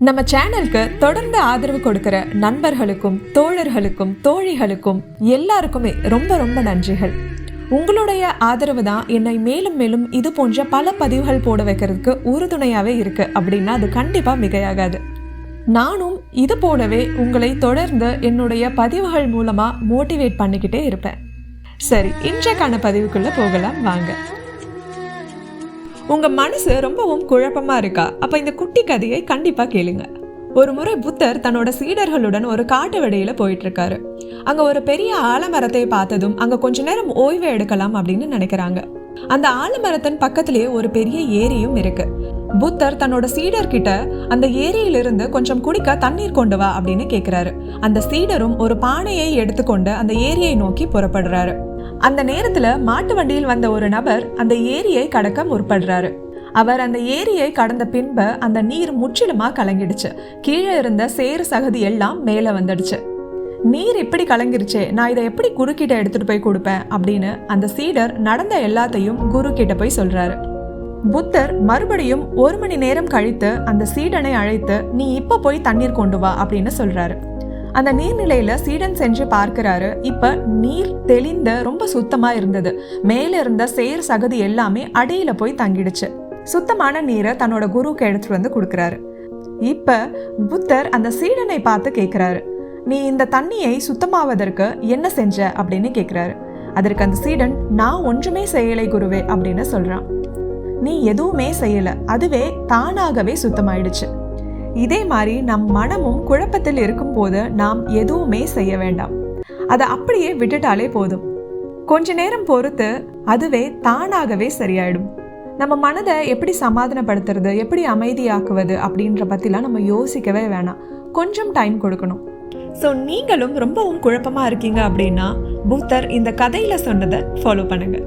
நம்ம சேனலுக்கு தொடர்ந்து ஆதரவு கொடுக்கிற நண்பர்களுக்கும் தோழர்களுக்கும் தோழிகளுக்கும் எல்லாருக்குமே ரொம்ப ரொம்ப நன்றிகள். உங்களுடைய ஆதரவு தான் என்னை மேலும் மேலும் இது போன்ற பல பதிவுகள் போட வைக்கிறதுக்கு உறுதுணையாகவே இருக்கு அப்படின்னா அது கண்டிப்பாக மிகையாகாது. நானும் இது போலவே உங்களை தொடர்ந்து என்னுடைய பதிவுகள் மூலமாக மோட்டிவேட் பண்ணிக்கிட்டே இருப்பேன். சரி இன்றைக்கான பதிவுக்குள்ள போகலாம் வாங்க. உங்கள் மனசு ரொம்பவும் குழப்பமாக இருக்கா? அப்போ இந்த குட்டி கதையை கண்டிப்பாக கேளுங்க. ஒரு முறை புத்தர் தன்னோட சீடர்களுடன் ஒரு காட்டு வெளியில போயிட்டு இருக்காரு அங்க ஒரு பெரிய ஆலமரத்தை பார்த்ததும் அங்க கொஞ்ச நேரம் ஓய்வு எடுக்கலாம் அப்படின்னு நினைக்கிறாங்க. அந்த ஆலமரத்தின் பக்கத்திலேயே ஒரு பெரிய ஏரியும் இருக்கு. புத்தர் தன்னோட சீடர்கிட்ட அந்த ஏரியிலிருந்து கொஞ்சம் குடிக்க தண்ணீர் கொண்டு வா அப்படின்னு கேக்குறாரு. அந்த சீடரும் ஒரு பானையை எடுத்துக்கொண்டு அந்த ஏரியை நோக்கி புறப்படுறாரு. அந்த நேரத்துல மாட்டு வண்டியில் வந்த ஒரு நபர் அந்த ஏரியை கடக்க முற்படுறாரு. அவர் அந்த ஏரியை கடந்த பின்பு அந்த நீர் முற்றிலுமா கலங்கிடுச்சு. கீழே இருந்த சேறு சகதி எல்லாம் மேலே வந்துடுச்சு. நீர் இப்படி கலங்கிருச்சே நான் இதை எப்படி குறுக்கிட்ட எடுத்துட்டு போய் கொடுப்பேன்? அப்படின்னு அந்த சீடர் நடந்த எல்லாத்தையும் குரு கிட்ட போய் சொல்றாரு. புத்தர் மறுபடியும் ஒரு மணி நேரம் கழித்து அந்த சீடனை அழைத்து நீ இப்ப போய் தண்ணீர் கொண்டு வா அப்படின்னு சொல்றாரு. அந்த நீர்நிலையில சீடன் சென்று பார்க்கிறாரு. இப்ப நீர் தெளிந்த ரொம்ப சுத்தமா இருந்தது. மேல இருந்த சேர் சகதி எல்லாமே அடியில போய் தங்கிடுச்சு. சுத்தமான நீரை தன்னோட குருவுக்கு எடுத்துட்டு வந்து கொடுக்கறாரு. இப்ப புத்தர் அந்த சீடனை பார்த்து கேட்கிறாரு நீ இந்த தண்ணியை சுத்தமாவதற்கு என்ன செஞ்ச? அப்படின்னு கேட்கிறாரு அதற்கு அந்த சீடன் நான் ஒன்றுமே செய்யலை குருவே அப்படின்னு சொல்றான். நீ எதுவுமே செய்யல. அதுவே தானாகவே சுத்தமாயிடுச்சு. இதே மாதிரி நம் மனமும் குழப்பத்தில் இருக்கும்போது நாம் எதுவுமே செய்ய வேண்டாம். அதை அப்படியே விட்டுட்டாலே போதும். கொஞ்ச நேரம் பொறுத்து அதுவே தானாகவே சரியாயிடும். நம்ம மனதை எப்படி சமாதானப்படுத்துறது எப்படி அமைதியாக்குவது அப்படின்ற பற்றிலாம் நம்ம யோசிக்கவே வேணாம். கொஞ்சம் டைம் கொடுக்கணும். ஸோ நீங்களும் ரொம்பவும் குழப்பமாக இருக்கீங்க அப்படின்னா புத்தர் இந்த கதையில் சொன்னதை ஃபாலோ பண்ணுங்கள்